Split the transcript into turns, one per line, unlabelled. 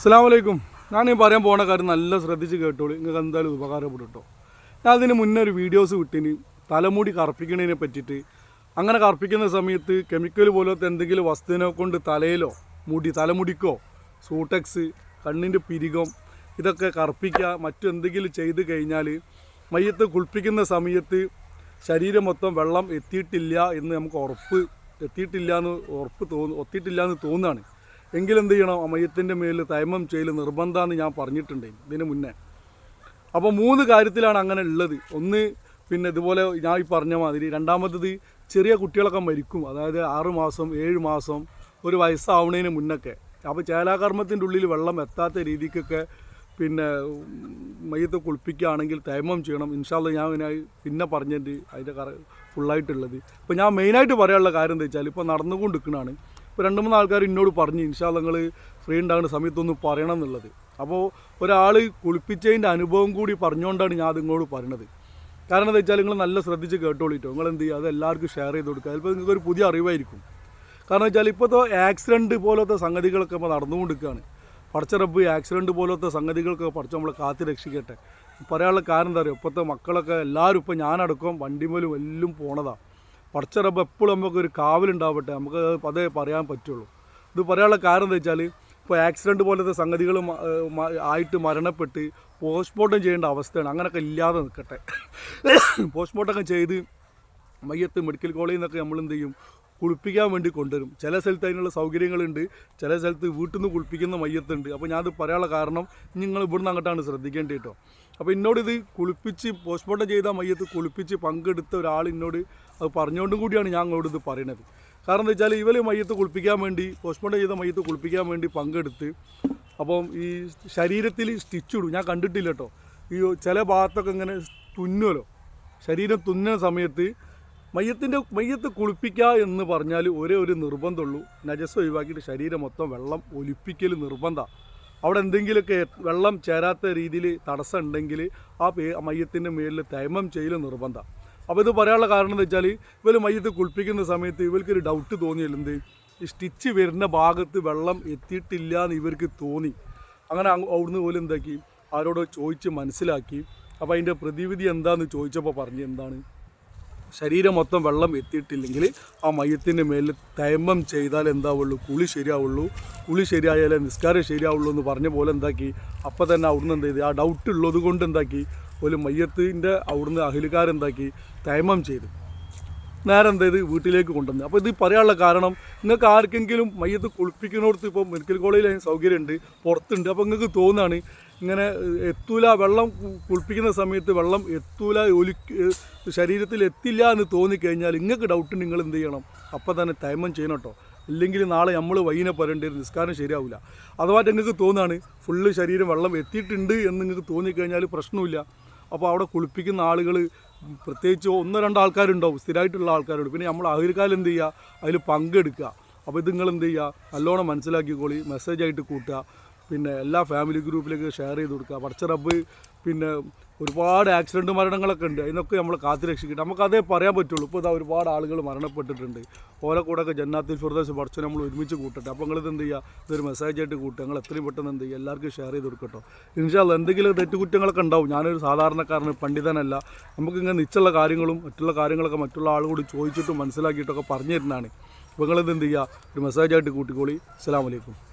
അസ്സാം വലൈക്കും ഞാൻ ഈ പറയാൻ പോണ കാര്യം നല്ല ശ്രദ്ധിച്ച് കേട്ടോളൂ. നിങ്ങൾക്ക് എന്തായാലും ഉപകാരപ്പെടും കേട്ടോ ഞാൻ അതിന് മുന്നേ ഒരു വീഡിയോസ് വിട്ടിന്. തലമുടി കറുപ്പിക്കുന്നതിനെ പറ്റിയിട്ട്. അങ്ങനെ കറുപ്പിക്കുന്ന സമയത്ത് കെമിക്കൽ പോലത്തെ എന്തെങ്കിലും വസ്തുവിനെ കൊണ്ട് തലയിലോ മുടി തലമുടിക്കോ സൂട്ടക്സ് കണ്ണിന്റെ പിരികം ഇതൊക്കെ കറുപ്പിക്കുക മറ്റെന്തെങ്കിലും ചെയ്ത് കഴിഞ്ഞാൽ മയ്യത്ത് കുളിപ്പിക്കുന്ന സമയത്ത് ശരീരം മൊത്തം വെള്ളം എത്തിയിട്ടില്ല എന്ന് നമുക്ക് ഉറപ്പ് എത്തിയിട്ടില്ല എന്ന് ഉറപ്പ് തോന്നു എത്തിയിട്ടില്ല എന്ന് തോന്നുകയാണ് എങ്കിലെന്ത് ചെയ്യണം? അമയത്തിന്റെ മേലിൽ തൈമം ചെയ്യൽ നിർബന്ധമാണെന്ന് ഞാൻ പറഞ്ഞിട്ടുണ്ട്. ഇതിന് മുന്നേ. അപ്പോൾ മൂന്ന് കാര്യത്തിലാണ് അങ്ങനെ ഉള്ളത് ഒന്ന് പിന്നെ ഇതുപോലെ ഞാൻ ഈ പറഞ്ഞ മാതിരി രണ്ടാമത്തത് ചെറിയ കുട്ടികളൊക്കെ മരിക്കും. അതായത് ആറ് മാസം ഏഴ് മാസം ഒരു വയസ്സാവുന്നതിന് മുന്നൊക്കെ. അപ്പോൾ ചേലാകർമ്മത്തിന്റെ ഉള്ളിൽ വെള്ളം എത്താത്ത രീതിക്കൊക്കെ പിന്നെ മയ്യത്ത് കുളിപ്പിക്കുകയാണെങ്കിൽ തൈമം ചെയ്യണം. ഇൻഷാല്ല ഞാൻ ഇതിനായി പിന്നെ പറഞ്ഞിട്ട് അതിന്റെ കറ ഫുള്ളായിട്ടുള്ളത് ഇപ്പോൾ ഞാൻ മെയിനായിട്ട് പറയാനുള്ള കാര്യം എന്താ വെച്ചാൽ ഇപ്പോൾ നടന്നുകൊണ്ട് നിൽക്കുന്നതാണ് രണ്ട് മൂന്ന് ആൾക്കാർ എന്നോട് പറഞ്ഞു ഇൻഷാ നിങ്ങൾ ഫ്രീ ഉണ്ടാകുന്ന സമയത്തൊന്ന് പറയണം എന്നുള്ളത്. അപ്പോൾ ഒരാൾ കുളിപ്പിച്ചതിന്റെ അനുഭവം കൂടി പറഞ്ഞുകൊണ്ടാണ് ഞാൻ ഇങ്ങോട്ട് പറയണത്. കാരണം എന്താ വെച്ചാൽ നിങ്ങൾ നല്ല ശ്രദ്ധിച്ച് കേട്ടോളിട്ടോ നിങ്ങൾ എന്ത് ചെയ്യുക? അത് എല്ലാവർക്കും ഷെയർ ചെയ്ത് കൊടുക്കുക. ചിലപ്പോൾ നിങ്ങൾക്ക് ഒരു പുതിയ അറിവായിരിക്കും. കാരണം വെച്ചാൽ ഇപ്പോഴത്തെ ആക്സിഡന്റ് പോലത്തെ സംഗതികളൊക്കെ ഇപ്പോൾ നടന്നുകൊണ്ടിരിക്കുകയാണ്. പടച്ചറപ്പ് ആക്സിഡന്റ് പോലത്തെ സംഗതികൾക്കൊക്കെ പഠിച്ച് നമ്മളെ കാത്തി രക്ഷിക്കട്ടെ. പറയാനുള്ള കാരണം എന്താ പറയുക ഇപ്പോഴത്തെ മക്കളൊക്കെ എല്ലാവരും ഇപ്പോൾ ഞാനടക്കം വണ്ടിമേലും എല്ലാം പോണതാണ് പടച്ചറപ്പ് എപ്പോഴും നമുക്ക് ഒരു കാവലുണ്ടാവട്ടെ. നമുക്ക് അതേ പറയാൻ പറ്റുള്ളൂ. ഇത് പറയാനുള്ള കാരണം എന്താ വെച്ചാൽ ഇപ്പോൾ ആക്സിഡന്റ് പോലത്തെ സംഗതികൾ ആയിട്ട് മരണപ്പെട്ട് പോസ്റ്റ്മോർട്ടം ചെയ്യേണ്ട അവസ്ഥയാണ്. അങ്ങനെയൊക്കെ ഇല്ലാതെ നിൽക്കട്ടെ പോസ്റ്റ്മോർട്ടം ചെയ്ത് മയ്യത്ത് മെഡിക്കൽ കോളേജിൽ നിന്നൊക്കെ നമ്മൾ എന്ത് ചെയ്യും? കുളിപ്പിക്കാൻ വേണ്ടി കൊണ്ടുവരും. ചില സ്ഥലത്ത് അതിനുള്ള സൗകര്യങ്ങളുണ്ട്. ചില സ്ഥലത്ത് വീട്ടിൽ നിന്ന് കുളിപ്പിക്കുന്ന മയ്യത്തുണ്ട്. അപ്പോൾ ഞാനത് പറയാനുള്ള കാരണം നിങ്ങൾ ഇവിടുന്ന് അങ്ങോട്ടാണ് ശ്രദ്ധിക്കേണ്ടത് കേട്ടോ. അപ്പോൾ എന്നോട് ഇത് കുളിപ്പിച്ച് പോസ്റ്റ്മോർട്ടം ചെയ്ത മയ്യത്ത് കുളിപ്പിച്ച് പങ്കെടുത്ത ഒരാൾ എന്നോട് അത് പറഞ്ഞുകൊണ്ടും കൂടിയാണ് ഞാൻ അങ്ങോട്ട് ഇത് പറയുന്നത് കാരണം എന്താ വെച്ചാൽ ഇവർ മയ്യത്ത് കുളിപ്പിക്കാൻ വേണ്ടി പോസ്റ്റ്മോർട്ടം ചെയ്ത മയ്യത്ത് കുളിപ്പിക്കാൻ വേണ്ടി പങ്കെടുത്ത് അപ്പം ഈ ശരീരത്തിൽ സ്റ്റിച്ച് ഇടും. ഞാൻ കണ്ടിട്ടില്ല കേട്ടോ. ഈ ചില ഭാഗത്തൊക്കെ ഇങ്ങനെ തുന്നുമല്ലോ ശരീരം തുന്നുന്ന സമയത്ത് മയ്യത്തിന്റെ മയ്യത്ത് കുളിപ്പിക്കുക എന്ന് പറഞ്ഞാൽ ഒരേ ഒരു നിർബന്ധമുള്ളൂ. നജസ് ഒഴിവാക്കിയിട്ട് ശരീരം മൊത്തം വെള്ളം ഒലിപ്പിക്കൽ നിർബന്ധമാണ്. അവിടെ എന്തെങ്കിലുമൊക്കെ വെള്ളം ചേരാത്ത രീതിയിൽ തടസ്സം ഉണ്ടെങ്കിൽ ആ പേ മയ്യത്തിന്റെ മേലിൽ തൈമം ചെയ്യൽ നിർബന്ധം. അപ്പോൾ ഇത് പറയാനുള്ള കാരണം എന്താ വെച്ചാൽ ഇവർ മയ്യത്ത് കുളിപ്പിക്കുന്ന സമയത്ത് ഇവർക്കൊരു ഡൗട്ട് തോന്നിയില്ല ഈ സ്റ്റിച്ച് വരുന്ന ഭാഗത്ത് വെള്ളം എത്തിയിട്ടില്ല എന്ന് ഇവർക്ക് തോന്നി. അങ്ങനെ അങ്ങ് അവിടുന്ന് പോലും എന്താക്കി? അവരോട് ചോദിച്ച് മനസ്സിലാക്കി. അപ്പോൾ അതിന്റെ പ്രതിവിധി എന്താണെന്ന് ചോദിച്ചപ്പോൾ പറഞ്ഞു എന്താണ്? ശരീരം മൊത്തം വെള്ളം എത്തിയിട്ടില്ലെങ്കിൽ ആ മയത്തിന്റെ മേലിൽ തൈമം ചെയ്താൽ എന്താവുള്ളൂ? കുളി ശരിയാവുള്ളൂ. കുളി ശരിയായാലേ നിസ്കാരം ശരിയാവുള്ളൂ എന്ന് പറഞ്ഞ പോലെ എന്താക്കി? അപ്പം തന്നെ അവിടുന്ന് എന്ത് ചെയ്തു? ആ ഡൗട്ട് ഉള്ളത് കൊണ്ട് എന്താക്കി? ഒരു മയ്യത്തിന്റെ അവിടുന്ന് അഹിലുകാരെന്താക്കി തൈമം ചെയ്തു. നേരെ ചെയ്ത് വീട്ടിലേക്ക് കൊണ്ടുവന്നത് അപ്പോൾ ഇത് പറയാനുള്ള കാരണം നിങ്ങൾക്ക് ആർക്കെങ്കിലും മയ്യത്ത് കുളിപ്പിക്കുന്നിടത്ത് ഇപ്പോൾ മെഡിക്കൽ കോളേജിൽ അതിന് സൗകര്യമുണ്ട് പുറത്തുണ്ട്. അപ്പോൾ നിങ്ങൾക്ക് തോന്നുകയാണ് ഇങ്ങനെ എത്തൂല വെള്ളം കുളിപ്പിക്കുന്ന സമയത്ത് വെള്ളം എത്തൂല ഒലി ശരീരത്തിൽ എത്തില്ല എന്ന് തോന്നിക്കഴിഞ്ഞാൽ നിങ്ങൾക്ക് ഡൗട്ട് നിങ്ങൾ എന്ത് ചെയ്യണം? അപ്പോൾ തന്നെ തൈമം ചെയ്യണം കേട്ടോ. ഇല്ലെങ്കിൽ നാളെ നമ്മൾ വൈകിനെ പറയേണ്ടി വരും നിസ്കാരം ശരിയാവില്ല അഥവാ നിങ്ങൾക്ക് തോന്നുകയാണ് ഫുള്ള് ശരീരം വെള്ളം എത്തിയിട്ടുണ്ട് എന്ന് നിങ്ങൾക്ക് തോന്നിക്കഴിഞ്ഞാൽ പ്രശ്നമില്ല അപ്പോൾ അവിടെ കുളിപ്പിക്കുന്ന ആളുകൾ പ്രത്യേകിച്ച് ഒന്നോ രണ്ടോ ആൾക്കാരുണ്ടാവും സ്ഥിരമായിട്ടുള്ള ആൾക്കാരുണ്ട്. പിന്നെ നമ്മൾ അഹിൽക്കാലം എന്ത് ചെയ്യുക? അതിൽ പങ്കെടുക്കുക. അപ്പോൾ ഇത് നിങ്ങൾ എന്ത് ചെയ്യുക? നല്ലോണം മനസ്സിലാക്കിക്കോളി മെസ്സേജായിട്ട് കൂട്ടുക. പിന്നെ എല്ലാ ഫാമിലി ഗ്രൂപ്പിലേക്ക് ഷെയർ ചെയ്ത് കൊടുക്കുക. പടച്ച റബ്ബ് പിന്നെ ഒരുപാട് ആക്സിഡന്റ് മരണങ്ങളൊക്കെ ഉണ്ട്. അതിനൊക്കെ നമ്മൾ കാത്തു രക്ഷിക്കട്ടെ. നമുക്ക് അതേ പറയാൻ പറ്റുള്ളൂ. ഇപ്പോൾ ഇതാ ഒരുപാട് ആളുകൾ മരണപ്പെട്ടിട്ടുണ്ട്. ഓരോ കൂടെ ഒക്കെ ജന്നാത്തിൽ ഫിർദോസ് പഠിച്ചു നമ്മൾ ഒരുമിച്ച് കൂട്ടട്ടെ. അപ്പോൾ നിങ്ങളിത് എന്ത് ചെയ്യുക ഇതൊരു മെസ്സേജായിട്ട് കൂട്ടുക. നിങ്ങൾ എത്രയും പെട്ടെന്ന് എന്ത് ചെയ്യുക? എല്ലാവർക്കും ഷെയർ ചെയ്ത് കൊടുക്കട്ടോ. ഇൻഷാല്ല എന്തെങ്കിലും തെറ്റുകുറ്റങ്ങളൊക്കെ ഉണ്ടാവും. ഞാനൊരു സാധാരണക്കാരന് പണ്ഡിതനല്ല. നമുക്കിങ്ങനെ നിച്ചുള്ള കാര്യങ്ങളും മറ്റുള്ള കാര്യങ്ങളൊക്കെ മറ്റുള്ള ആളുകൂടി ചോദിച്ചിട്ടും മനസ്സിലാക്കിയിട്ടൊക്കെ പറഞ്ഞു തരുന്നതാണ് അപ്പോൾ നിങ്ങളിത് എന്ത് ചെയ്യുക? ഒരു മെസ്സേജായിട്ട് കൂട്ടിക്കോളി. അസ്സാം വലൈക്കും